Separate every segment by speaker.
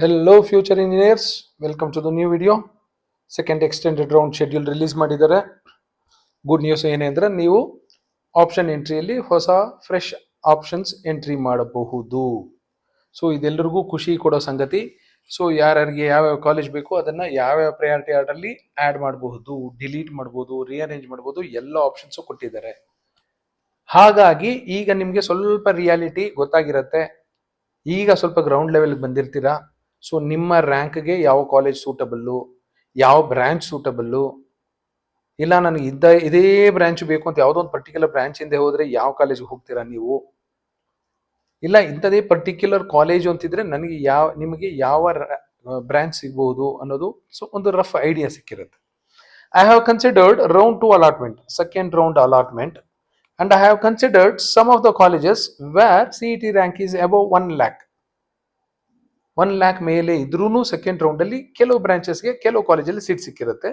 Speaker 1: Hello future engineers welcome to the new video second extended round schedule release ಮಾಡಿದ್ದಾರೆ. Good news ಏನೇ ಅಂದರೆ ನೀವು option ಎಂಟ್ರಿಯಲ್ಲಿ ಹೊಸ ಫ್ರೆಶ್ ಆಪ್ಷನ್ಸ್ ಎಂಟ್ರಿ ಮಾಡಬಹುದು. ಸೊ ಇದೆಲ್ಲರಿಗೂ ಖುಷಿ ಕೊಡೋ ಸಂಗತಿ. ಸೊ ಯಾರ್ಯಾರಿಗೆ ಯಾವ್ಯಾವ ಕಾಲೇಜ್ ಬೇಕು ಅದನ್ನು ಯಾವ್ಯಾವ ಪ್ರಯಾರಿಟಿ ಆರ್ಡರ್ಲಿ ಆ್ಯಡ್ ಮಾಡಬಹುದು ಡಿಲೀಟ್ ಮಾಡ್ಬೋದು ರಿಅರೇಂಜ್ ಮಾಡ್ಬೋದು ಎಲ್ಲ ಆಪ್ಷನ್ಸು ಕೊಟ್ಟಿದ್ದಾರೆ. ಹಾಗಾಗಿ ಈಗ ನಿಮಗೆ ಸ್ವಲ್ಪ ರಿಯಾಲಿಟಿ ಗೊತ್ತಾಗಿರುತ್ತೆ. ಈಗ ಸ್ವಲ್ಪ ಗ್ರೌಂಡ್ ಲೆವೆಲ್ಗೆ ಬಂದಿರ್ತೀರಾ? ಸೊ ನಿಮ್ಮ ರ್ಯಾಂಕ್ಗೆ ಯಾವ ಕಾಲೇಜ್ ಸೂಟಬಲ್ಲು ಯಾವ ಬ್ರಾಂಚ್ ಸೂಟಬಲ್ಲು ಇಲ್ಲ ನನಗೆ ಇದ್ದ, ಇದೇ ಬ್ರಾಂಚ್ ಬೇಕು ಅಂತ ಯಾವುದೋ ಒಂದು ಪರ್ಟಿಕ್ಯುಲರ್ ಬ್ರಾಂಚ್ ಹಿಂದೆ ಹೋದ್ರೆ ಯಾವ ಕಾಲೇಜ್ಗೆ ಹೋಗ್ತೀರಾ ನೀವು? ಇಲ್ಲ ಇಂಥದೇ ಪರ್ಟಿಕ್ಯುಲರ್ ಕಾಲೇಜು ಅಂತಿದ್ರೆ ನನಗೆ ಯಾವ, ನಿಮಗೆ ಯಾವ ಬ್ರ್ಯಾಂಚ್ ಸಿಗ್ಬಹುದು ಅನ್ನೋದು ಸೊ, ಒಂದು rough idea ಸಿಕ್ಕಿರುತ್ತೆ. I have considered round two allotment second round allotment and I have considered some of the colleges where C T rank is above one lakh one lakh ಮೇಲೆ ಇದ್ರೂ second ರೌಂಡಲ್ಲಿ ಕೆಲವು ಬ್ರಾಂಚಸ್ಗೆ ಕೆಲವು ಕಾಲೇಜಲ್ಲಿ seat ಸಿಕ್ಕಿರುತ್ತೆ.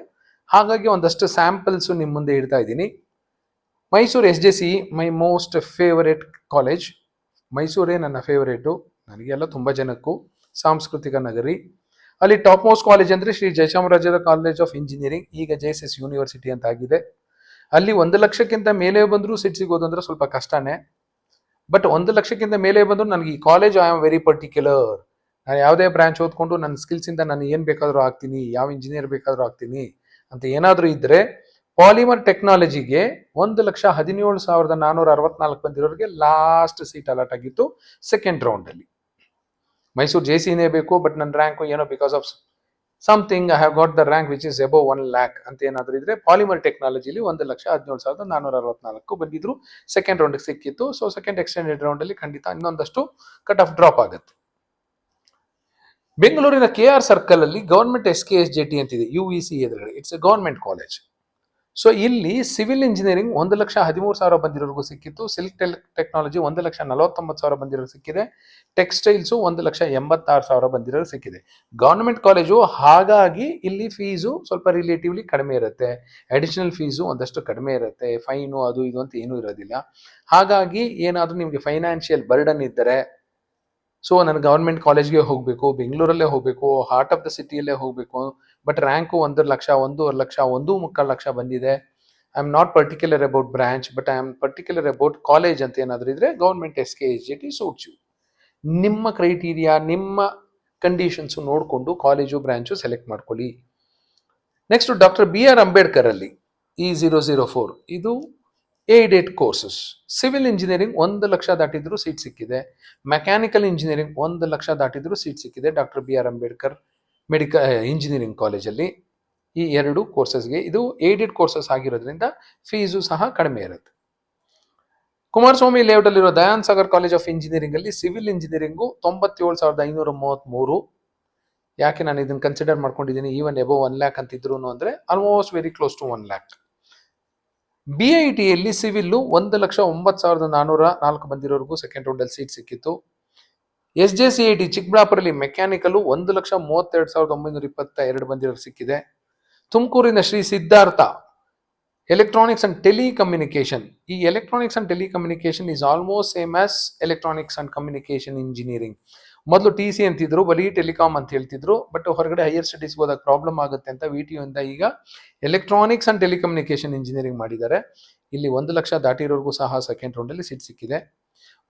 Speaker 1: ಹಾಗಾಗಿ ಒಂದಷ್ಟು samples ನಿಮ್ಮ ಮುಂದೆ ಇಡ್ತಾ ಇದ್ದೀನಿ. Mysuru S J C my most favourite college ಮೈಸೂರೇ ನನ್ನ ಫೇವರೇಟು ನನಗೆಲ್ಲ ತುಂಬ ಜನಕ್ಕೂ ಸಾಂಸ್ಕೃತಿಕ ನಗರಿ. ಅಲ್ಲಿ ಟಾಪ್ ಮೋಸ್ಟ್ ಕಾಲೇಜ್ ಅಂದರೆ ಶ್ರೀ ಜಯಚಾಮರಾಜರ ಕಾಲೇಜ್ ಆಫ್ ಇಂಜಿನಿಯರಿಂಗ್ ಈಗ ಜೆ ಎಸ್ ಎಸ್ ಯೂನಿವರ್ಸಿಟಿ ಅಂತ ಆಗಿದೆ. ಅಲ್ಲಿ ಒಂದು ಲಕ್ಷಕ್ಕಿಂತ ಮೇಲೆ ಬಂದರೂ ಸೀಟ್ ಸಿಗೋದು ಅಂದರೆ ಸ್ವಲ್ಪ ಕಷ್ಟನೇ. ಬಟ್ ಒಂದು ಲಕ್ಷಕ್ಕಿಂತ ಮೇಲೆ ಬಂದರೂ ನನಗೆ ಈ college I am very particular ನಾನು ಯಾವುದೇ ಬ್ರ್ಯಾಂಚ್ ಓದ್ಕೊಂಡು ನನ್ನ ಸ್ಕಿಲ್ಸಿಂದ ನಾನು ಏನು ಬೇಕಾದರೂ ಆಗ್ತೀನಿ, ಯಾವ ಇಂಜಿನಿಯರ್ ಬೇಕಾದರೂ ಆಗ್ತೀನಿ ಅಂತ ಏನಾದರೂ ಇದ್ದರೆ ಪಾಲಿಮರ್ ಟೆಕ್ನಾಲಜಿಗೆ ಒಂದು ಲಕ್ಷ ಹದಿನೇಳು ಸಾವಿರದ ನಾನ್ನೂರ ಅರವತ್ನಾಲ್ಕು ಬಂದಿರೋರಿಗೆ ಲಾಸ್ಟ್ ಸೀಟ್ ಅಲಾಟ್ ಆಗಿತ್ತು ಸೆಕೆಂಡ್ ರೌಂಡಲ್ಲಿ ಮೈಸೂರು ಜೆ ಸಿನೇ ಬೇಕು ಬಟ್ ನನ್ನ ರ್ಯಾಂಕು ಏನೋ because of something I have got the rank which is above one lakh ಅಂತ ಏನಾದರೂ ಇದ್ರೆ ಪಾಲಿಮರ್ ಟೆಕ್ನಾಲಜಿಲಿ ಒಂದು ಲಕ್ಷ ಹದಿನೇಳು ಸಾವಿರದ ನಾನ್ನೂರ ಅರವತ್ನಾಲ್ಕು ಬಂದಿದ್ರು. ಸೆಕೆಂಡ್ ರೌಂಡ್ಗೆ ಸಿಕ್ಕಿತ್ತು. ಸೊ ಸೆಕೆಂಡ್ ಎಕ್ಸ್ಟೆಂಡೆಡ್ ರೌಂಡಲ್ಲಿ ಖಂಡಿತ ಇನ್ನೊಂದಷ್ಟು ಕಟ್ ಆಫ್ ಡ್ರಾಪ್ ಆಗುತ್ತೆ. ಬೆಂಗಳೂರಿನ ಕೆ ಆರ್ ಸರ್ಕಲ್ ಅಲ್ಲಿ government S K S J T ಅಂತಿದೆ ಯು ವಿ ಸಿ ಎದುರುಗಡೆ. It's a government college so ಇಲ್ಲಿ ಸಿವಿಲ್ ಇಂಜಿನಿಯರಿಂಗ್ ಒಂದು ಲಕ್ಷ ಹದಿಮೂರು ಸಾವಿರ ಬಂದಿರೋರಿಗೂ ಸಿಕ್ಕಿತ್ತು. ಸಿಲ್ಕ್ ಟೆಕ್ನಾಲಜಿ ಒಂದು ಲಕ್ಷ ನಲವತ್ತೊಂಬತ್ತು ಸಾವಿರ ಬಂದಿರೋರು ಸಿಕ್ಕಿದೆ. ಟೆಕ್ಸ್ಟೈಲ್ಸು ಒಂದು ಲಕ್ಷ ಎಂಬತ್ತಾರು ಸಾವಿರ ಬಂದಿರೋರು ಸಿಕ್ಕಿದೆ. ಗೌರ್ಮೆಂಟ್ ಕಾಲೇಜು ಹಾಗಾಗಿ ಇಲ್ಲಿ ಫೀಸು ಸ್ವಲ್ಪ ರಿಲೇಟಿವ್ಲಿ ಕಡಿಮೆ ಇರುತ್ತೆ. ಅಡಿಷನಲ್ ಫೀಸು ಒಂದಷ್ಟು ಕಡಿಮೆ ಇರುತ್ತೆ. ಫೈನು ಅದು ಇದು ಅಂತ ಏನೂ ಇರೋದಿಲ್ಲ. ಹಾಗಾಗಿ ಏನಾದರೂ ನಿಮಗೆ ಫೈನಾನ್ಷಿಯಲ್ ಬರ್ಡನ್ ಇದ್ದರೆ ಸೊ ನಾನು ಗೌರ್ಮೆಂಟ್ ಕಾಲೇಜ್ಗೆ ಹೋಗಬೇಕು, ಬೆಂಗಳೂರಲ್ಲೇ ಹೋಗಬೇಕು ಹಾರ್ಟ್ ಆಫ್ ದ ಸಿಟಿಯಲ್ಲೇ ಹೋಗಬೇಕು ಬಟ್ ರ್ಯಾಂಕು ಒಂದು ಲಕ್ಷ, ಒಂದೂವರೆ ಲಕ್ಷ, ಒಂದು ಮುಕ್ಕಾಲು ಲಕ್ಷ ಬಂದಿದೆ. I am not particular about branch but I am particular about college ಅಂತ ಏನಾದರೂ ಇದ್ರೆ government S K H G T suits you ನಿಮ್ಮ ಕ್ರೈಟೀರಿಯಾ ನಿಮ್ಮ ಕಂಡೀಷನ್ಸು ನೋಡಿಕೊಂಡು ಕಾಲೇಜು ಬ್ರಾಂಚು ಸೆಲೆಕ್ಟ್ ಮಾಡ್ಕೊಳ್ಳಿ. Next doctor B R Ambedkar ಅಲ್ಲಿ ಇ ಜೀರೋ ಜೀರೋ ಫೋರ್ ಇದು aided courses. Civil engineering ಒಂದು ಲಕ್ಷ ದಾಟಿದ್ರು ಸೀಟ್ ಸಿಕ್ಕಿದೆ. ಮೆಕ್ಯಾನಿಕಲ್ ಇಂಜಿನಿಯರಿಂಗ್ ಒಂದು ಲಕ್ಷ ದಾಟಿದ್ರು ಸೀಟ್ ಸಿಕ್ಕಿದೆ. Doctor B R Ambedkar medical engineering ಕಾಲೇಜಲ್ಲಿ ಈ ಎರಡು ಕೋರ್ಸಸ್ಗೆ. ಇದು ಏಡೆಡ್ ಕೋರ್ಸಸ್ ಆಗಿರೋದ್ರಿಂದ ಫೀಸು ಸಹ ಕಡಿಮೆ ಇರುತ್ತೆ. Kumaraswamy ಲೇಔಟಲ್ಲಿರೋ Dayan Sagar college of engineering ಅಲ್ಲಿ ಸಿವಿಲ್ ಇಂಜಿನಿಯರಿಂಗು ತೊಂಬತ್ತೇಳು ಸಾವಿರದ ಐನೂರ ಮೂವತ್ತ್ಮೂರು ಯಾಕೆ ನಾನು ಇದನ್ನು ಕನ್ಸಿಡರ್ ಮಾಡ್ಕೊಂಡಿದ್ದೀನಿ? ಈವನ್ ಎಬೋ ಒನ್ ಲ್ಯಾಕ್ ಅಂತಿದ್ರು ಅಂದರೆ almost very close to one lakh B I ಟಿಯಲ್ಲಿ civil ಒಂದು ಲಕ್ಷ ಒಂಬತ್ತು ಸಾವಿರದ ನಾನ್ನೂರ ನಾಲ್ಕು ಬಂದಿರೋರ್ಗೂ ಸೆಕೆಂಡ್ ರೌಂಡಲ್ಲಿ ಸೀಟ್ ಸಿಕ್ಕಿತ್ತು. S J C I T ಚಿಕ್ಕಬಳ್ಳಾಪುರಲ್ಲಿ mechanical ಒಂದು ಲಕ್ಷ ಮೂವತ್ತೆರಡು ಸಾವಿರದ ಒಂಬೈನೂರ ಇಪ್ಪತ್ತ ಎರಡು ಬಂದಿರೋರು ಸಿಕ್ಕಿದೆ. ತುಮಕೂರಿನ Shri Siddhartha electronics and telecommunication ಈ electronics and telecommunication is almost same as electronics and communication engineering ಮೊದಲು ಟಿ ಸಿ ಅಂತಿದ್ರು, ಬರೀ ಟೆಲಿಕಾಮ್ ಅಂತ ಹೇಳ್ತಿದ್ರು ಬಟ್ ಹೊರಗಡೆ ಹೈಯರ್ ಸ್ಟಡೀಸ್ ಹೋದಾಗ ಪ್ರಾಬ್ಲಮ್ ಆಗುತ್ತೆ ಅಂತ ವಿ ಟಿ ಇಂದ ಈಗ ಎಲೆಕ್ಟ್ರಾನಿಕ್ಸ್ ಅಂಡ್ ಟೆಲಿಕಮ್ಯುನಿಕೇಶನ್ ಇಂಜಿನಿಯರಿಂಗ್ ಮಾಡಿದ್ದಾರೆ. ಇಲ್ಲಿ ಒಂದು ಲಕ್ಷ ದಾಟಿರೋರ್ಗೂ ಸಹ ಸೆಕೆಂಡ್ ರೌಂಡಲ್ಲಿ ಸೀಟ್ ಸಿಕ್ಕಿದೆ.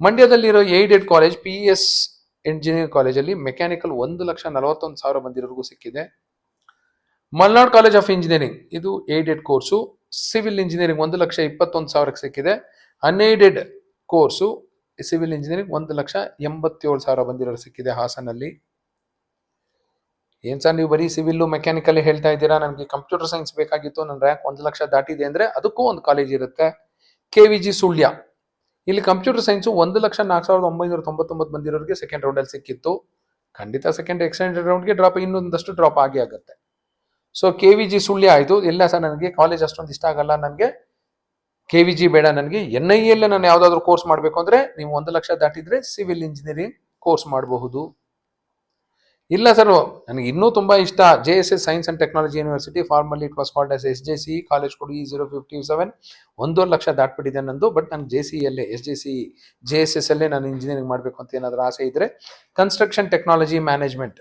Speaker 1: ಮಂಡ್ಯದಲ್ಲಿರೋ aided college P S engineering ಕಾಲೇಜಲ್ಲಿ ಮೆಕ್ಯಾನಿಕಲ್ ಒಂದು ಲಕ್ಷ ನಲವತ್ತೊಂದು ಸಾವಿರ ಬಂದಿರೋರ್ಗೂ ಸಿಕ್ಕಿದೆ. ಮಲ್ನಾಡ್ ಕಾಲೇಜ್ ಆಫ್ ಇಂಜಿನಿಯರಿಂಗ್ ಇದು ಏಡೆಡ್ ಕೋರ್ಸು ಸಿವಿಲ್ ಇಂಜಿನಿಯರಿಂಗ್ ಒಂದು ಲಕ್ಷ ಇಪ್ಪತ್ತೊಂದು ಸಾವಿರಕ್ಕೆ ಸಿಕ್ಕಿದೆ. ಅನ್ಏಡೆಡ್ ಕೋರ್ಸು ಸಿವಿಲ್ ಇಂಜಿನಿಯರಿಂಗ್ ಒಂದು ಲಕ್ಷ ಎಂಬತ್ತೇಳು ಸಾವಿರ ಬಂದಿರೋರು ಸಿಕ್ಕಿದೆ ಹಾಸನಲ್ಲಿ. ಏನ್ ಸರ್ ನೀವು ಬರೀ ಸಿವಿಲ್ಲು ಮೆಕ್ಯಾನಿಕಲ್ ಹೇಳ್ತಾ ಇದ್ದೀರಾ? ನನಗೆ ಕಂಪ್ಯೂಟರ್ ಸೈನ್ಸ್ ಬೇಕಾಗಿತ್ತು ನನ್ನ ರ್ಯಾಂಕ್ ಒಂದು ಲಕ್ಷ ದಾಟಿದೆ ಅಂದ್ರೆ ಅದಕ್ಕೂ ಒಂದು ಕಾಲೇಜ್ ಇರುತ್ತೆ. K V G Sullia. ಇಲ್ಲಿ ಕಂಪ್ಯೂಟರ್ ಸೈನ್ಸು ಒಂದು ಲಕ್ಷ ನಾಲ್ಕು ಸಾವಿರದ ಒಂಬೈನೂರ ತೊಂಬತ್ತೊಂಬತ್ತು ಬಂದಿರೋರಿಗೆ ಸೆಕೆಂಡ್ ರೌಂಡಲ್ಲಿ ಸಿಕ್ಕಿತ್ತು. ಖಂಡಿತ ಸೆಕೆಂಡ್ ಎಕ್ಸ್ಟೆಂಡೆಡ್ ರೌಂಡ್ಗೆ ಡ್ರಾಪ್ ಇನ್ನೊಂದಷ್ಟು ಡ್ರಾಪ್ ಆಗಿ ಆಗುತ್ತೆ. So K V G Sullia ಆಯಿತು. ಇಲ್ಲ ಸರ್, ನನಗೆ ಕಾಲೇಜ್ ಅಷ್ಟೊಂದು ಇಷ್ಟ ಆಗಲ್ಲ. ನನಗೆ ಕೆ ವಿ ಜಿ ಬೇಡ ನನಗೆ. ಎನ್ ಐ ಎಲ್ ನಾನು ಯಾವುದಾದ್ರೂ ಕೋರ್ಸ್ ಮಾಡಬೇಕು ಅಂದರೆ ನೀವು ಒಂದು ಲಕ್ಷ ದಾಟಿದ್ರೆ ಸಿವಿಲ್ ಇಂಜಿನಿಯರಿಂಗ್ ಕೋರ್ಸ್ ಮಾಡಬಹುದು. ಇಲ್ಲ ಸರ್ ನನಗೆ ಇನ್ನೂ ತುಂಬ ಇಷ್ಟ. J S S science and technology university formally it was called S S J C college code E zero fifty seven ಒಂದೂವರೆ ಲಕ್ಷ ದಾಟ್ಬಿಟ್ಟಿದೆ ನಂದು ಬಟ್ ನಾನು ಜೆ ಸಿ ಅಲ್ಲೇ S J C J S S ಅಲ್ಲೇ ನಾನು ಇಂಜಿನಿಯರಿಂಗ್ ಮಾಡಬೇಕು ಅಂತ ಏನಾದರೂ ಆಸೆ ಇದ್ದರೆ construction technology management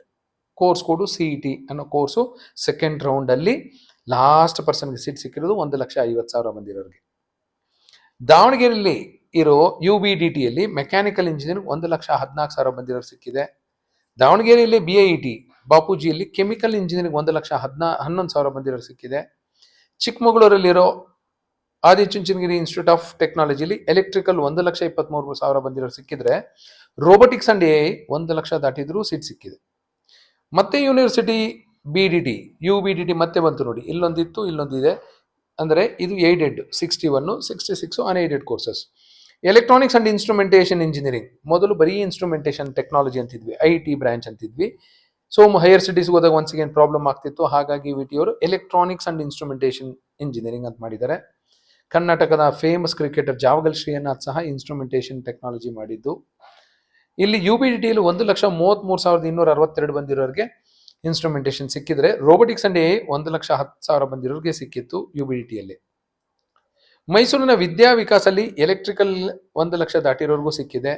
Speaker 1: course code C E T ಅನ್ನೋ ಕೋರ್ಸು ಸೆಕೆಂಡ್ ರೌಂಡಲ್ಲಿ ಲಾಸ್ಟ್ ಪರ್ಸನ್ಗೆ ಸೀಟ್ ಸಿಕ್ಕಿರೋದು ಒಂದು ಲಕ್ಷ ಐವತ್ತು ಸಾವಿರ ಬಂದಿರೋರಿಗೆ ದಾವಣಗೆರೆಯಲ್ಲಿ ಇರೋ ಯು ಬಿ ಡಿ ಟಿಯಲ್ಲಿ ಮೆಕ್ಯಾನಿಕಲ್ ಇಂಜಿನಿಯರಿಂಗ್ ಒಂದು ಲಕ್ಷ ಹದಿನಾಲ್ಕು ಸಾವಿರ ಬಂದಿರೋರು ಸಿಕ್ಕಿದೆ. ದಾವಣಗೆರೆಯಲ್ಲಿ ಬಿ ಐ ಟಿ ಬಾಪೂಜಿಯಲ್ಲಿ ಕೆಮಿಕಲ್ ಇಂಜಿನಿಯರಿಂಗ್ ಒಂದು ಲಕ್ಷ ಹದಿನಾ, ಹನ್ನೊಂದು ಸಾವಿರ ಬಂದಿರೋರು ಸಿಕ್ಕಿದೆ. ಚಿಕ್ಕಮಗಳೂರಲ್ಲಿರೋ ಆದಿಚುಂಚನಗಿರಿ ಇನ್ಸ್ಟಿಟ್ಯೂಟ್ ಆಫ್ ಟೆಕ್ನಾಲಜಿಲಿ ಎಲೆಕ್ಟ್ರಿಕಲ್ ಒಂದು ಲಕ್ಷ ಇಪ್ಪತ್ತ್ಮೂರು ಸಾವಿರ ಬಂದಿರೋರು ಸಿಕ್ಕಿದ್ರೆ ರೋಬೋಟಿಕ್ಸ್ ಅಂಡ್ ಎ ಐ ಒಂದು ಲಕ್ಷ ದಾಟಿದ್ರೂ ಸೀಟ್ ಸಿಕ್ಕಿದೆ. ಮತ್ತೆ university B D T U B D T ಮತ್ತೆ ಬಂತು ನೋಡಿ. ಇಲ್ಲೊಂದಿತ್ತು, ಇಲ್ಲೊಂದಿದೆ. ಅಂದರೆ ಇದು aided sixty one sixty six unaided courses electronics and instrumentation engineering ಮೊದಲು ಬರೀ ಇನ್ಸ್ಟ್ರುಮೆಂಟೇಷನ್ ಟೆಕ್ನಾಲಜಿ ಅಂತಿದ್ವಿ ಐ ಟಿ ಬ್ರಾಂಚ್ ಅಂತಿದ್ವಿ. ಸೊ ಹೈಯರ್ ಸ್ಟಡೀಸ್ಗೆ ಹೋದಾಗ ಒನ್ಸ್ ಅಗೇನ್ ಪ್ರಾಬ್ಲಮ್ ಆಗ್ತಿತ್ತು. ಹಾಗಾಗಿ ವಿ ಟಿ ಅವರು ಎಲೆಕ್ಟ್ರಾನಿಕ್ಸ್ ಅಂಡ್ ಇನ್ಸ್ಟ್ರೂಮೆಂಟೇಷನ್ ಇಂಜಿನಿಯರಿಂಗ್ ಅಂತ ಮಾಡಿದ್ದಾರೆ. ಕರ್ನಾಟಕದ ಫೇಮಸ್ ಕ್ರಿಕೆಟರ್ ಜಾವಗಲ್ ಶ್ರೀನಾಥ್ ಸಹ ಇನ್ಸ್ಟ್ರುಮೆಂಟೇಷನ್ ಟೆಕ್ನಾಲಜಿ ಮಾಡಿದ್ದು. ಇಲ್ಲಿ ಯು ಬಿ ಡಿ ಟಿಯಲ್ಲಿ ಒಂದು ಲಕ್ಷ ಮೂವತ್ತ್ಮೂರು ಸಾವಿರದ ಇನ್ನೂರ ಅರವತ್ತೆರಡು ಬಂದಿರೋರಿಗೆ ಇನ್ಸ್ಟ್ರುಮೆಂಟೇಷನ್ ಸಿಕ್ಕಿದ್ರೆ ರೋಬೋಟಿಕ್ಸ್ ಅಂಡ್ ಎ ಒಂದು ಲಕ್ಷ ಹತ್ತು ಸಾವಿರ ಬಂದಿರೋರಿಗೆ ಸಿಕ್ಕಿತ್ತು ಯು ಬಿ ಟಿಯಲ್ಲಿ ಮೈಸೂರಿನ ವಿದ್ಯಾ ವಿಕಾಸಲ್ಲಿ ಎಲೆಕ್ಟ್ರಿಕಲ್ ಒಂದು ಲಕ್ಷ ದಾಟಿರೋರ್ಗೂ ಸಿಕ್ಕಿದೆ.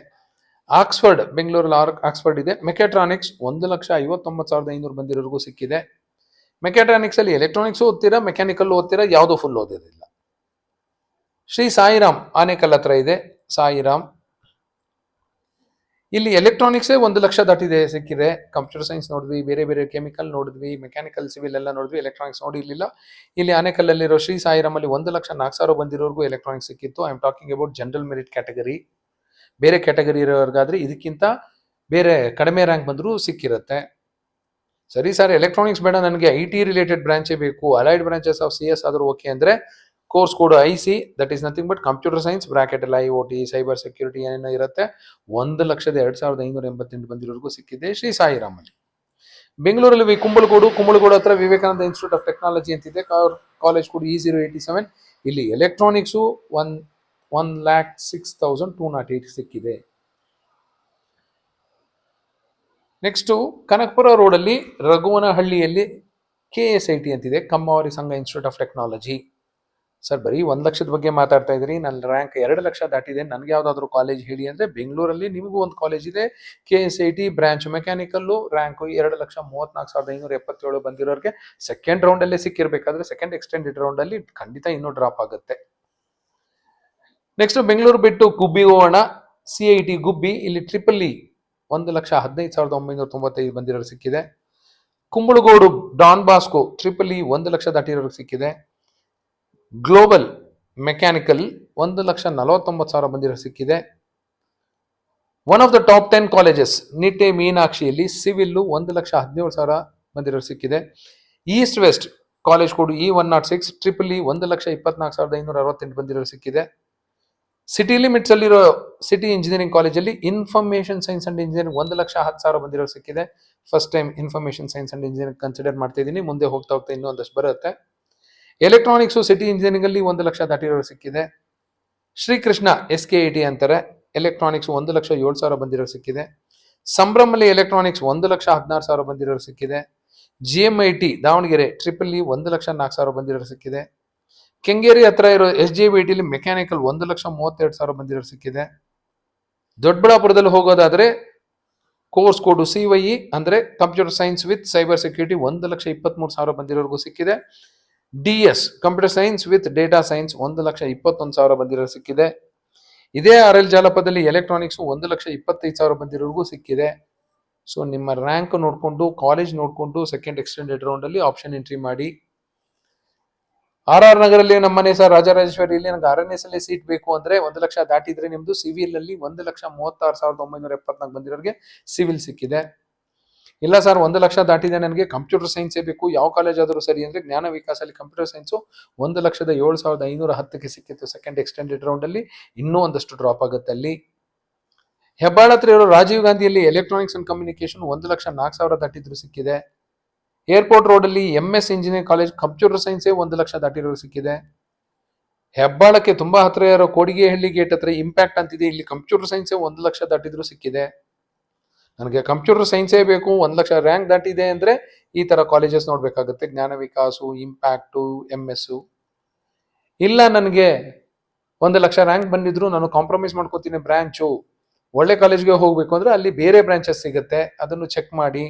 Speaker 1: ಆಕ್ಸ್ಫರ್ಡ್ ಬೆಂಗಳೂರಲ್ಲಿ ಆರ್ ಆಕ್ಸ್ಫರ್ಡ್ ಇದೆ. ಮೆಕ್ಯಾಟ್ರಾನಿಕ್ಸ್ ಒಂದು ಲಕ್ಷ ಐವತ್ತೊಂಬತ್ತು ಸಾವಿರದ ಐನೂರು ಬಂದಿರೋರ್ಗೂ ಸಿಕ್ಕಿದೆ. ಮೆಕ್ಯಾಟ್ರಾನಿಕ್ಸ್ ಅಲ್ಲಿ ಎಲೆಕ್ಟ್ರಾನಿಕ್ಸ್ ಓದ್ತೀರಾ ಮೆಕ್ಯಾನಿಕಲ್ ಓದ್ತೀರಾ, ಯಾವುದೋ ಫುಲ್ ಓದಿರಲಿಲ್ಲ ಶ್ರೀ ಸಾಯಿರಾಮ್ ಆನೇಕಲ್ ಹತ್ರ ಇದೆ. ಸಾಯಿರಾಮ್. ಇಲ್ಲಿ ಎಲೆಕ್ಟ್ರಾನಿಕ್ಸೇ ಒಂದು ಲಕ್ಷ ದಾಟಿದೆ, ಸಿಕ್ಕಿದೆ. ಕಂಪ್ಯೂಟರ್ ಸೈನ್ಸ್ ನೋಡಿದ್ವಿ, ಬೇರೆ ಬೇರೆ ಕೆಮಿಕಲ್ ನೋಡಿದ್ವಿ ಮೆಕ್ಯಾನಿಕಲ್ ಸಿವಿಲ್ ಎಲ್ಲ ನೋಡಿದ್ವಿ ಎಲೆಕ್ಟ್ರಾನಿಕ್ಸ್ ನೋಡಿರ್ಲಿಲ್ಲ ಇಲ್ಲಿ ಆನೆಕಲ್ಲಲ್ಲಿರೋ ಶ್ರೀ ಸಾಯಿರಾಮ್ ಅಲ್ಲಿ ಒಂದು ಲಕ್ಷ ನಾಲ್ಕು ಸಾವಿರ ಬಂದಿರೋರ್ಗೂ ಎಲೆಕ್ಟ್ರಾನಿಕ್ಸ್ ಸಿಕ್ಕಿತ್ತು. I am talking about general merit category ಬೇರೆ ಕ್ಯಾಟಗರಿ ಇರೋರ್ಗಾದ್ರೆ ಇದಕ್ಕಿಂತ ಬೇರೆ ಕಡಿಮೆ ರ್ಯಾಂಕ್ ಬಂದರೂ ಸಿಕ್ಕಿರುತ್ತೆ. ಸರಿ ಸರ್ ಎಲೆಕ್ಟ್ರಾನಿಕ್ಸ್ ಬೇಡ, ನನಗೆ ಐ ಟಿ ರಿಲೇಟೆಡ್ ಬ್ರಾಂಚೇ ಬೇಕು. Allied branches of C S ಆದರೂ ಓಕೆ ಅಂದರೆ course code I C that is nothing but computer science bracket I O T cyber security ಏನೇನೋ ಇರುತ್ತೆ. ಒಂದು ಲಕ್ಷದ ಎರಡು ಸಾವಿರದ ಐನೂರ ಎಂಬತ್ತೆಂಟು ಬಂದಿರೋರ್ಗೂ ಸಿಕ್ಕಿದೆ ಶ್ರೀ ಸಾಯಿರಾಮಲ್ಲಿ ಬೆಂಗಳೂರಲ್ಲಿ ಕುಂಬಳಗೋಡು ಕುಂಬಳಗೋಡು ಹತ್ರ ವಿವೇಕಾನಂದ ಇನ್ಸ್ಟಿಟ್ಯೂಟ್ ಆಫ್ ಟೆಕ್ನಾಲಜಿ ಅಂತಿದೆ. ಕಾಲೇಜ್ ಕೂಡ ಇ ಜೀರೋ ಏಯ್ಟಿ ಸೆವೆನ್ ಇಲ್ಲಿ electronics one one lakh six thousand two nought eight ಸಿಕ್ಕಿದೆ. ನೆಕ್ಸ್ಟು ಕನಕಪುರ ರೋಡಲ್ಲಿ ರಘುವನಹಳ್ಳಿಯಲ್ಲಿ ಕೆ ಎಸ್ ಐ ಟಿ ಅಂತಿದೆ. ಕಮ್ಮವಾರಿ ಸಂಘ ಇನ್ಸ್ಟಿಟ್ಯೂಟ್ ಆಫ್ ಟೆಕ್ನಾಲಜಿ ಸರ್, ಬರೀ ಒಂದು ಲಕ್ಷದ ಬಗ್ಗೆ ಮಾತಾಡ್ತಾ ಇದ್ರಿ. ನನ್ನ ರ್ಯಾಂಕ್ ಎರಡು ಲಕ್ಷ ದಾಟಿದೆ. ನನಗೆ ಯಾವುದಾದ್ರೂ ಕಾಲೇಜ್ ಹೇಳಿ ಅಂದರೆ ಬೆಂಗಳೂರಲ್ಲಿ ನಿಮಗೂ ಒಂದು ಕಾಲೇಜ್ ಇದೆ. K S I T branch mechanical rank ಎರಡು ಲಕ್ಷ ಮೂವತ್ನಾಲ್ಕು ಸಾವಿರದ ಐನೂರ ಎಪ್ಪತ್ತೇಳು ಬಂದಿರೋರಿಗೆ ಸೆಕೆಂಡ್ ರೌಂಡಲ್ಲೇ ಸಿಕ್ಕಿರಬೇಕಾದ್ರೆ ಸೆಕೆಂಡ್ ಎಕ್ಸ್ಟೆಂಡೆಡ್ ರೌಂಡಲ್ಲಿ ಖಂಡಿತ ಇನ್ನೂ ಡ್ರಾಪ್ ಆಗುತ್ತೆ. ನೆಕ್ಸ್ಟ್ ಬೆಂಗಳೂರು ಬಿಟ್ಟು ಗುಬ್ಬಿ ಹೋಗೋಣ. ಸಿ ಐ ಟಿ ಗುಬ್ಬಿ, ಇಲ್ಲಿ ಟ್ರಿಪಲ್ ಇ ಒಂದು ಲಕ್ಷ ಹದಿನೈದು ಸಾವಿರದ ಒಂಬೈನೂರ ತೊಂಬತ್ತೈದು ಬಂದಿರೋರು ಸಿಕ್ಕಿದೆ. Kumbalagodu Don Bosco triple E ಒಂದು ಲಕ್ಷ ದಾಟಿರೋರಿಗೆ ಸಿಕ್ಕಿದೆ. ಗ್ಲೋಬಲ್ ಮೆಕ್ಯಾನಿಕಲ್ ಒಂದು ಲಕ್ಷ ನಲವತ್ತೊಂಬತ್ತು ಸಾವಿರ ಬಂದಿರೋ ಸಿಕ್ಕಿದೆ. One of the top ten colleges Nitte ಮೀನಾಕ್ಷಿಯಲ್ಲಿ civil ಒಂದು ಲಕ್ಷ ಹದಿನೇಳು ಸಾವಿರ ಬಂದಿರೋ ಸಿಕ್ಕಿದೆ. East west college code E one nought six triple E ಒಂದು ಲಕ್ಷ ಇಪ್ಪತ್ನಾಲ್ಕು ಸಾವಿರದ ಐನೂರ ಅರವತ್ತೆಂಟು ಬಂದಿರೋ ಸಿಕ್ಕಿದೆ. ಸಿಟಿ ಲಿಮಿಟ್ಸ್ ಅಲ್ಲಿರೋ ಸಿಟಿ ಇಂಜಿನಿಯರಿಂಗ್ ಕಾಲೇಜಲ್ಲಿ ಇನ್ಫಾರ್ಮೇಷನ್ ಸೈನ್ಸ್ ಅಂಡ್ ಇಂಜಿನಿಯರಿಂಗ್ ಒಂದು ಲಕ್ಷ ಹತ್ತು ಸಾವಿರ ಬಂದಿರೋ ಸಿಕ್ಕಿದೆ. First time information science and engineering consider ಮಾಡ್ತಾ ಇದ್ದೀನಿ ಮುಂದೆ ಹೋಗ್ತಾ ಹೋಗ್ತಾ ಇನ್ನೂ ಒಂದಷ್ಟು ಬರುತ್ತೆ. ಎಲೆಕ್ಟ್ರಾನಿಕ್ಸು ಸಿಟಿ ಇಂಜಿನಿಯರಿಂಗ್ ಅಲ್ಲಿ ಒಂದು ಲಕ್ಷ ದಾಟಿರೋ ಸಿಕ್ಕಿದೆ. Srikrishna S K I T ಅಂತಾರೆ. ಎಲೆಕ್ಟ್ರಾನಿಕ್ಸ್ ಒಂದು ಲಕ್ಷ ಏಳು ಸಾವಿರ ಬಂದಿರೋ ಸಿಕ್ಕಿದೆ. ಸಂಭ್ರಮಲ್ಲಿ ಎಲೆಕ್ಟ್ರಾನಿಕ್ಸ್ ಒಂದು ಲಕ್ಷ ಹದಿನಾರು ಸಾವಿರ ಬಂದಿರೋ ಸಿಕ್ಕಿದೆ. G M I T Davangere triple E ಒಂದು ಲಕ್ಷ ನಾಲ್ಕು ಸಾವಿರ ಬಂದಿರೋ ಸಿಕ್ಕಿದೆ. ಕೆಂಗೇರಿ ಹತ್ರ ಇರೋ ಎಸ್ ಜಿ ಬಿ ಟಿಲಿ ಮೆಕ್ಯಾನಿಕಲ್ ಒಂದು ಲಕ್ಷ ಮೂವತ್ತೆರಡು ಸಾವಿರ ಬಂದಿರೋ ಸಿಕ್ಕಿದೆ. ದೊಡ್ಡಬಳ್ಳಾಪುರದಲ್ಲಿ ಹೋಗೋದಾದ್ರೆ course code C Y E ಅಂದರೆ computer science with cyber security ಒಂದು ಲಕ್ಷ ಇಪ್ಪತ್ತ್ಮೂರು ಸಾವಿರ ಬಂದಿರೋರಿಗೂ ಸಿಕ್ಕಿದೆ. D S computer science with data science ಒಂದು ಲಕ್ಷ ಇಪ್ಪತ್ತೊಂದು ಸಾವಿರ ಬಂದಿರೋ ಸಿಕ್ಕಿದೆ. ಇದೇ ಆರ್ ಎಲ್ ಜಾಲಪದಲ್ಲಿ ಎಲೆಕ್ಟ್ರಾನಿಕ್ಸ್ ಒಂದು ಲಕ್ಷ ಇಪ್ಪತ್ತೈದು ಸಾವಿರ ಬಂದಿರೋರಿಗೂ ಸಿಕ್ಕಿದೆ. ಸೊ ನಿಮ್ಮ ರ್ಯಾಂಕ್ ನೋಡಿಕೊಂಡು ಕಾಲೇಜ್ ನೋಡಿಕೊಂಡು ಸೆಕೆಂಡ್ ಎಕ್ಸ್ಟೆಂಡೆಡ್ ರೌಂಡಲ್ಲಿ ಆಪ್ಷನ್ ಎಂಟ್ರಿ ಮಾಡಿ. ಆರ್ ಆರ್ ನಗರಲ್ಲಿ ನಮ್ಮ ಮನೆ ಸರ್ ರಾಜರಾಜೇಶ್ವರಿ, ಇಲ್ಲಿ ನನಗೆ ಆರ್ ಎನ್ ಎಸ್ ಅಲ್ಲಿ ಸೀಟ್ ಬೇಕು ಅಂದ್ರೆ ಒಂದು ಲಕ್ಷ ದಾಟಿದ್ರೆ ನಿಮ್ಮದು ಸಿವಿಲ್ ಅಲ್ಲಿ ಒಂದು ಲಕ್ಷ ಮೂವತ್ತಾರು ಸಾವಿರದ ಒಂಬೈನೂರ ಎಪ್ಪತ್ನಾಲ್ಕು ಬಂದಿರೋರಿಗೆ ಸಿವಿಲ್ ಸಿಕ್ಕಿದೆ. ಇಲ್ಲ ಸರ್, ಒಂದು ಲಕ್ಷ ದಾಟಿದೆ ನನಗೆ. ಕಂಪ್ಯೂಟರ್ ಸೈನ್ಸೇ ಬೇಕು. ಯಾವ ಕಾಲೇಜ್ ಆದರೂ ಸರಿ ಅಂದರೆ ಜ್ಞಾನ ವಿಕಾಸಲ್ಲಿ ಕಂಪ್ಯೂಟರ್ ಸೈನ್ಸು ಒಂದು ಲಕ್ಷದ ಏಳು ಸಾವಿರದ ಐನೂರ ಹತ್ತಕ್ಕೆ ಸಿಕ್ಕಿತ್ತು ಸೆಕೆಂಡ್ ಎಕ್ಸ್ಟೆಂಡೆಡ್ ರೌಂಡ್ ಅಲ್ಲಿ. ಇನ್ನೂ ಒಂದಷ್ಟು ಡ್ರಾಪ್ ಆಗುತ್ತೆ ಅಲ್ಲಿ. ಹೆಬ್ಬಾಳ ಹತ್ರ ಇರೋ ರಾಜೀವ್ ಗಾಂಧಿಯಲ್ಲಿ ಎಲೆಕ್ಟ್ರಾನಿಕ್ಸ್ ಅಂಡ್ ಕಮ್ಯುನಿಕೇಶನ್ ಒಂದು ಲಕ್ಷ ನಾಲ್ಕು ಸಾವಿರ ದಾಟಿದ್ರು ಸಿಕ್ಕಿದೆ. ಏರ್ಪೋರ್ಟ್ ರೋಡ್ ಅಲ್ಲಿ M S engineering college computer ಸೈನ್ಸೇ ಒಂದು ಲಕ್ಷ ದಾಟಿರೋ ಸಿಕ್ಕಿದೆ. ಹೆಬ್ಬಾಳಕ್ಕೆ ತುಂಬಾ ಹತ್ರ ಇರೋ ಕೋಡಿಗೆಹಳ್ಳಿ ಗೇಟ್ ಹತ್ರ ಇಂಪ್ಯಾಕ್ಟ್ ಅಂತಿದೆ. ಇಲ್ಲಿ ಕಂಪ್ಯೂಟರ್ ಸೈನ್ಸೇ ಒಂದು ಲಕ್ಷ ದಾಟಿದ್ರು ಸಿಕ್ಕಿದೆ. ನನಗೆ ಕಂಪ್ಯೂಟರ್ ಸೈನ್ಸೇ ಬೇಕು, ಒಂದು ಲಕ್ಷ ರ್ಯಾಂಕ್ ದಾಟಿದೆ ಅಂದ್ರೆ ಈ ತರ ಕಾಲೇಜಸ್ ನೋಡಬೇಕಾಗುತ್ತೆ. ಜ್ಞಾನ ವಿಕಾಸು, ಇಂಪ್ಯಾಕ್ಟು ಎಂ ಎಸ್ಸು ಇಲ್ಲ ನನಗೆ ಒಂದು ಲಕ್ಷ ರ್ಯಾಂಕ್ ಬಂದಿದ್ರು ನಾನು ಕಾಂಪ್ರಮೈಸ್ ಮಾಡ್ಕೋತೀನಿ ಬ್ರ್ಯಾಂಚು. ಒಳ್ಳೆ ಕಾಲೇಜ್ಗೆ ಹೋಗಬೇಕು ಅಂದ್ರೆ ಅಲ್ಲಿ ಬೇರೆ ಬ್ರಾಂಚಸ್ ಸಿಗುತ್ತೆ, ಅದನ್ನು ಚೆಕ್ ಮಾಡಿ.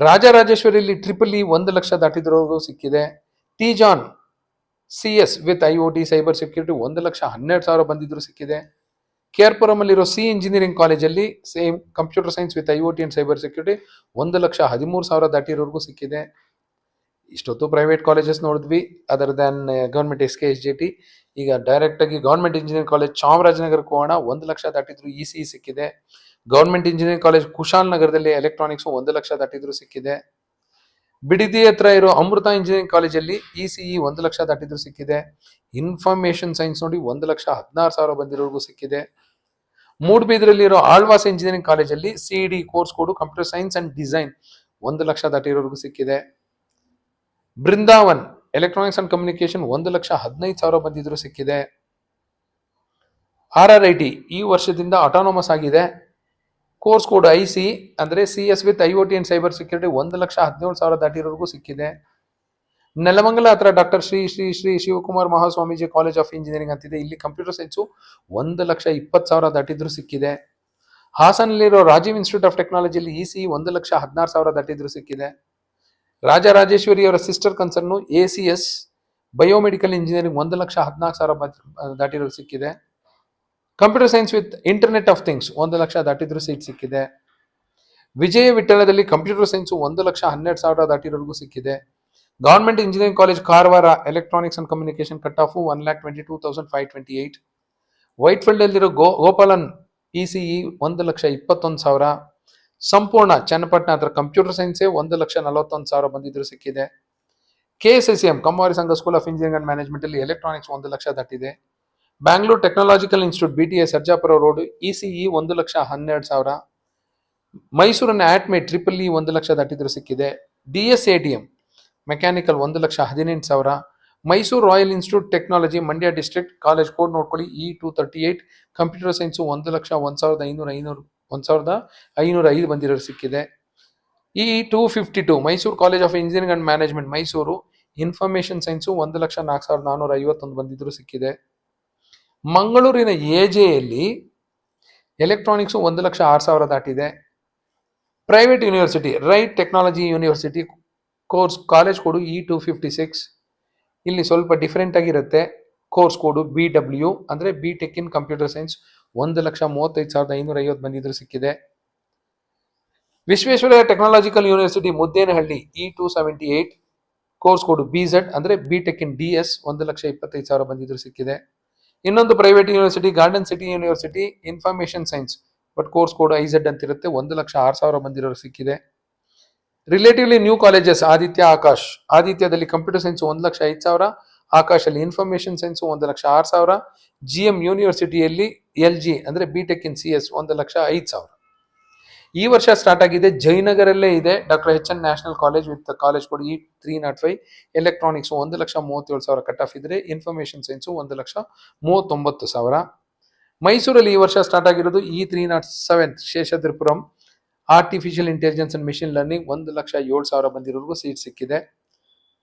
Speaker 1: ರಾಜರಾಜೇಶ್ವರಿಲಿ ಟ್ರಿಪಲ್ ಇ ಒಂದು ಲಕ್ಷ ದಾಟಿದ್ರವರೆಗೂ ಸಿಕ್ಕಿದೆ. T John C S with I O T cyber security ಒಂದು ಲಕ್ಷ ಹನ್ನೆರಡು ಸಾವಿರ ಬಂದಿದ್ರು ಸಿಕ್ಕಿದೆ. ಕೆ ಆರ್ ಪುರಮಲ್ಲಿರೋ ಸಿ ಇಂಜಿನಿಯರಿಂಗ್ ಕಾಲೇಜಲ್ಲಿ same computer science with I O T and cyber security ಒಂದು ಲಕ್ಷ ಹದಿಮೂರು ಸಾವಿರ ದಾಟಿರೋರ್ಗೂ ಸಿಕ್ಕಿದೆ. ಇಷ್ಟೊತ್ತು ಪ್ರೈವೇಟ್ ಕಾಲೇಜಸ್ ನೋಡಿದ್ವಿ. Other than government S K S J T ಈಗ ಡೈರೆಕ್ಟ್ ಆಗಿ ಗೌರ್ಮೆಂಟ್ ಇಂಜಿನಿಯರಿಂಗ್ ಕಾಲೇಜ್ ಚಾಮರಾಜನಗರ ಕೋಣ ಒಂದು ಲಕ್ಷ ದಾಟಿದ್ರು ಇ ಸಿ ಸಿಕ್ಕಿದೆ. ಗೌರ್ಮೆಂಟ್ ಇಂಜಿನಿಯರಿಂಗ್ ಕಾಲೇಜ್ ಕುಶಾಲ್ ನಗರದಲ್ಲಿ ಎಲೆಕ್ಟ್ರಾನಿಕ್ಸ್ ಒಂದು ಲಕ್ಷ ದಾಟಿದ್ರು ಸಿಕ್ಕಿದೆ. ಬಿಡಿದಿ ಹತ್ರ ಇರೋ ಅಮೃತ ಇಂಜಿನಿಯರಿಂಗ್ ಕಾಲೇಜಲ್ಲಿ ಇ ಸಿ ಇ ಒಂದು ಲಕ್ಷ ದಾಟಿದ್ರು ಸಿಕ್ಕಿದೆ. ಇನ್ಫಾರ್ಮೇಶನ್ ಸೈನ್ಸ್ ನೋಡಿ ಒಂದು ಲಕ್ಷ ಹದಿನಾರು ಸಾವಿರ ಬಂದಿರೋರ್ಗೂ ಸಿಕ್ಕಿದೆ. ಮೂಡ್ಬಿದ್ರಲ್ಲಿರೋ ಆಳ್ವಾಸ್ ಇಂಜಿನಿಯರಿಂಗ್ ಕಾಲೇಜಲ್ಲಿ C D course code computer science and design ಒಂದು ಲಕ್ಷ ದಾಟಿರೋರ್ಗೂ ಸಿಕ್ಕಿದೆ. ಬೃಂದಾವನ್ ಎಲೆಕ್ಟ್ರಾನಿಕ್ಸ್ ಅಂಡ್ ಕಮ್ಯುನಿಕೇಶನ್ ಒಂದು ಲಕ್ಷ ಹದಿನೈದು ಸಾವಿರ ಬಂದಿದ್ರು ಸಿಕ್ಕಿದೆ. ಆರ್ ಆರ್ ಐ ಟಿ ಈ ವರ್ಷದಿಂದ ಅಟಾನಮಸ್ ಆಗಿದೆ. ಕೋರ್ಸ್ ಕೋಡ್ ಐ ಸಿ ಅಂದ್ರೆ C S with I O T and cyber security ಒಂದು ಲಕ್ಷ ಹದಿನೇಳು ಸಾವಿರ ದಾಟಿರೋರ್ಗೂ ಸಿಕ್ಕಿದೆ. ನೆಲಮಂಗಲ ಹತ್ರ doctor Shri Shri Shri Shivakumar Mahaswamiji college of engineering ಅಂತಿದೆ. ಇಲ್ಲಿ ಕಂಪ್ಯೂಟರ್ ಸೈನ್ಸು ಒಂದು ಲಕ್ಷ ಇಪ್ಪತ್ತು ಸಾವಿರ ದಾಟಿದ್ರು ಸಿಕ್ಕಿದೆ. ಹಾಸನಲ್ಲಿರೋ ರಾಜೀವ್ ಇನ್ಸ್ಟಿಟ್ಯೂಟ್ ಆಫ್ ಟೆಕ್ನಾಲಜಿಯಲ್ಲಿ ಇ ಸಿ ಒಂದು ಲಕ್ಷ ಹದಿನಾರು ಸಾವಿರ ದಾಟಿದ್ರು ಸಿಕ್ಕಿದೆ. ರಾಜರಾಜೇಶ್ವರಿ ಅವರ sister concern A C S biomedical engineering ಒಂದು ಲಕ್ಷ ಹದಿನಾಲ್ಕು ಸಾವಿರ ದಾಟಿರೋರು ಸಿಕ್ಕಿದೆ. Computer science with internet of things ಒಂದು ಲಕ್ಷ ದಾಟಿದ್ರು ಸೀಟ್ ಸಿಕ್ಕಿದೆ. ವಿಜಯ ವಿಠಲದಲ್ಲಿ ಕಂಪ್ಯೂಟರ್ ಸೈನ್ಸ್ ಒಂದು ಲಕ್ಷ ಹನ್ನೆರಡು ಸಾವಿರ ದಾಟಿರೋರ್ಗೂ ಸಿಕ್ಕಿದೆ. Government engineering college Karwar electronics and communication cut off one lakh twenty two thousand five twenty eight white ಫೀಲ್ಡಲ್ಲಿರೋ ಗೋ, ಗೋಪಾಲನ್ ಇ ಸಿ ಇ ಒಂದು ಲಕ್ಷ ಇಪ್ಪತ್ತೊಂದು ಸಾವಿರ. ಸಂಪೂರ್ಣ ಚನ್ನಪಟ್ಟಣ ಹತ್ರ ಕಂಪ್ಯೂಟರ್ ಸೈನ್ಸೇ ಒಂದು ಲಕ್ಷ ನಲವತ್ತೊಂದು ಸಾವಿರ ಬಂದಿದ್ರು ಸಿಕ್ಕಿದೆ. K S S M Kammari Sangha school of engineering and management ಅಲ್ಲಿ ಎಲೆಕ್ಟ್ರಾನಿಕ್ಸ್ ಒಂದು ಲಕ್ಷ ದಾಟಿದೆ. Bangalore technological institute B T A Sarjapura road E C E ಒಂದು ಲಕ್ಷ ಹನ್ನೆರಡು ಸಾವಿರ. ಮೈಸೂರಿನ ಆಟ್ಮೆ ಟ್ರಿಪಲ್ ಇ ಒಂದು ಲಕ್ಷ ದಾಟಿದ್ರು ಸಿಕ್ಕಿದೆ. D S A T M mechanical ಒಂದು ಲಕ್ಷ ಹದಿನೆಂಟು ಸಾವಿರ. Mysuru royal institute technology Mandya district college code ನೋಡ್ಕೊಳ್ಳಿ E two thirty eight computer science ಒಂದು ಲಕ್ಷ ಒಂದು ಸಾವಿರದ ಐನೂರ ಐನೂರು, ಒಂದು ಸಾವಿರದ ಐನೂರ ಐದು ಬಂದಿರೋರು ಸಿಕ್ಕಿದೆ. E two fifty two Mysuru college of engineering and management Mysuru. Information science ಒಂದು ಲಕ್ಷ ನಾಲ್ಕು ಸಾವಿರದ ನಾನ್ನೂರ ಐವತ್ತೊಂದು ಬಂದಿದ್ರು ಸಿಕ್ಕಿದೆ. ಮಂಗಳೂರಿನ ಎ ಜೆಯಲ್ಲಿ ಎಲೆಕ್ಟ್ರಾನಿಕ್ಸು ಒಂದು ಲಕ್ಷ ಆರು ಸಾವಿರ ದಾಟಿದೆ. Private university, Rai technology university course, college code E two fifty six. ಇಲ್ಲಿ ಸ್ವಲ್ಪ ಡಿಫ್ರೆಂಟ್ ಆಗಿರುತ್ತೆ. ಕೋರ್ಸ್ ಕೋಡು ಬಿ ಡಬ್ಲ್ಯೂ, ಅಂದರೆ B tech in computer science ಒಂದು ಲಕ್ಷ ಮೂವತ್ತೈದು ಸಾವಿರದ ಐನೂರ ಐವತ್ತು ಬಂದಿದ್ರು ಸಿಕ್ಕಿದೆ. Visvesvaraya technological university Muddenahalli, E two seventy eight course code B Z ಅಂದರೆ B tech in D S ಒಂದು ಲಕ್ಷ ಇಪ್ಪತ್ತೈದು ಸಾವಿರ ಬಂದಿದ್ರು ಸಿಕ್ಕಿದೆ. ಇನ್ನೊಂದು private university garden city university information science but course code I Z ಅಂತ ಇರುತ್ತೆ ಒಂದು ಲಕ್ಷ ಆರು ಸಾವಿರ ಬಂದಿರೋರು ಸಿಕ್ಕಿದೆ. Relatively new colleges Aditya Akash ಆದಿತ್ಯದಲ್ಲಿ computer science ಒಂದು ಲಕ್ಷ ಐದು ಸಾವಿರ. ಆಕಾಶಲ್ಲಿ ಇನ್ಫಾರ್ಮೇಶನ್ ಸೈನ್ಸ್ ಒಂದು ಲಕ್ಷ ಆರು ಸಾವಿರ. ಜಿ ಎಂ ಯೂನಿವರ್ಸಿಟಿಯಲ್ಲಿ ಎಲ್ ಜಿ ಅಂದರೆ B tech in C S ಒಂದು ಲಕ್ಷ ಐದು ಸಾವಿರ. ಈ ವರ್ಷ ಸ್ಟಾರ್ಟ್ ಆಗಿದೆ, ಜಯನಗರಲ್ಲೇ ಇದೆ. Doctor H N national college with college code E three not five electronics ಒಂದು ಲಕ್ಷ ಮೂವತ್ತೇಳು ಸಾವಿರ ಕಟ್ ಆಫ್ ಇದ್ರೆ ಇನ್ಫಾರ್ಮೇಶನ್ ಸೈನ್ಸು ಒಂದು ಲಕ್ಷ ಮೂವತ್ತೊಂಬತ್ತು ಸಾವಿರ. ಮೈಸೂರಲ್ಲಿ ಈ ವರ್ಷ ಸ್ಟಾರ್ಟ್ ಆಗಿರೋದು E three not seven Seshadripuram. Artificial intelligence and machine learning ಒಂದು ಲಕ್ಷ ಏಳು ಸಾವಿರ ಬಂದಿರೋರ್ಗೂ ಸೀಟ್ ಸಿಕ್ಕಿದೆ.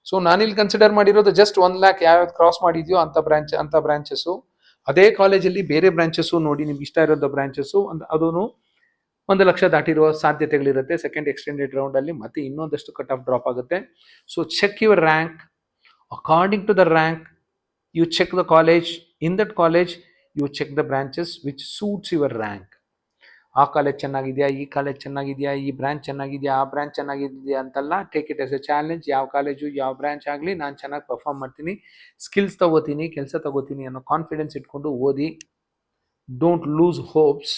Speaker 1: ಸೊ ನಾನಿಲ್ಲಿ ಕನ್ಸಿಡರ್ ಮಾಡಿರೋದು ಜಸ್ಟ್ ಒನ್ ಲ್ಯಾಕ್ ಯಾವ್ಯಾವ್ದು ಕ್ರಾಸ್ ಮಾಡಿದ್ಯೋ ಅಂತ ಬ್ರಾಂಚ್ ಅಂತ ಬ್ರಾಂಚಸ್ಸು ಅದೇ ಕಾಲೇಜಲ್ಲಿ ಬೇರೆ ಬ್ರಾಂಚಸ್ಸು ನೋಡಿ, ನಿಮ್ಗೆ ಇಷ್ಟ ಇರೋದು ಬ್ರಾಂಚಸ್ಸು ಅದೂ ಒಂದು ಲಕ್ಷ ದಾಟಿರುವ ಸಾಧ್ಯತೆಗಳಿರುತ್ತೆ. ಸೆಕೆಂಡ್ ಎಕ್ಸ್ಟೆಂಡೆಡ್ ರೌಂಡಲ್ಲಿ ಮತ್ತೆ ಇನ್ನೊಂದಷ್ಟು ಕಟ್ ಆಫ್ ಡ್ರಾಪ್ ಆಗುತ್ತೆ. So check your rank according to the rank you check the college in that college you check the branches which suits your rank ಆ ಕಾಲೇಜ್ ಚೆನ್ನಾಗಿದೆಯಾ? ಈ ಕಾಲೇಜ್ ಚೆನ್ನಾಗಿದೆಯಾ? ಈ ಬ್ರಾಂಚ್ ಚೆನ್ನಾಗಿದೆಯಾ? ಆ ಬ್ರಾಂಚ್ ಚೆನ್ನಾಗಿದೆಯಾ ಅಂತಲ್ಲ take it as a challenge ಯಾವ ಕಾಲೇಜು ಯಾವ ಬ್ರಾಂಚ್ ಆಗಲಿ ನಾನು ಚೆನ್ನಾಗಿ ಪರ್ಫಾರ್ಮ್ ಮಾಡ್ತೀನಿ. ಸ್ಕಿಲ್ಸ್ ತಗೋತೀನಿ, ಕೆಲಸ ತಗೋತೀನಿ ಅನ್ನೋ ಕಾನ್ಫಿಡೆನ್ಸ್ ಇಟ್ಕೊಂಡು ಓದಿ. ಡೋಂಟ್ ಲೂಸ್ ಹೋಪ್ಸ್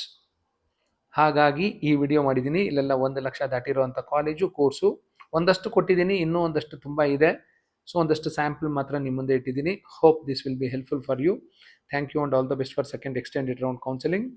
Speaker 1: ಹಾಗಾಗಿ ಈ ವಿಡಿಯೋ ಮಾಡಿದ್ದೀನಿ. ಇಲ್ಲೆಲ್ಲ ಒಂದು ಲಕ್ಷ ದಾಟಿರುವಂಥ ಕಾಲೇಜು ಕೋರ್ಸು ಒಂದಷ್ಟು ಕೊಟ್ಟಿದ್ದೀನಿ. ಇನ್ನೂ ಒಂದಷ್ಟು ತುಂಬ ಇದೆ. ಸೊ ಒಂದಷ್ಟು ಸ್ಯಾಂಪಲ್ ಮಾತ್ರ ನಿಮ್ಮ ಮುಂದೆ ಇಟ್ಟಿದ್ದೀನಿ. Hope this will be helpful for you thank you and all the best for second extended round counselling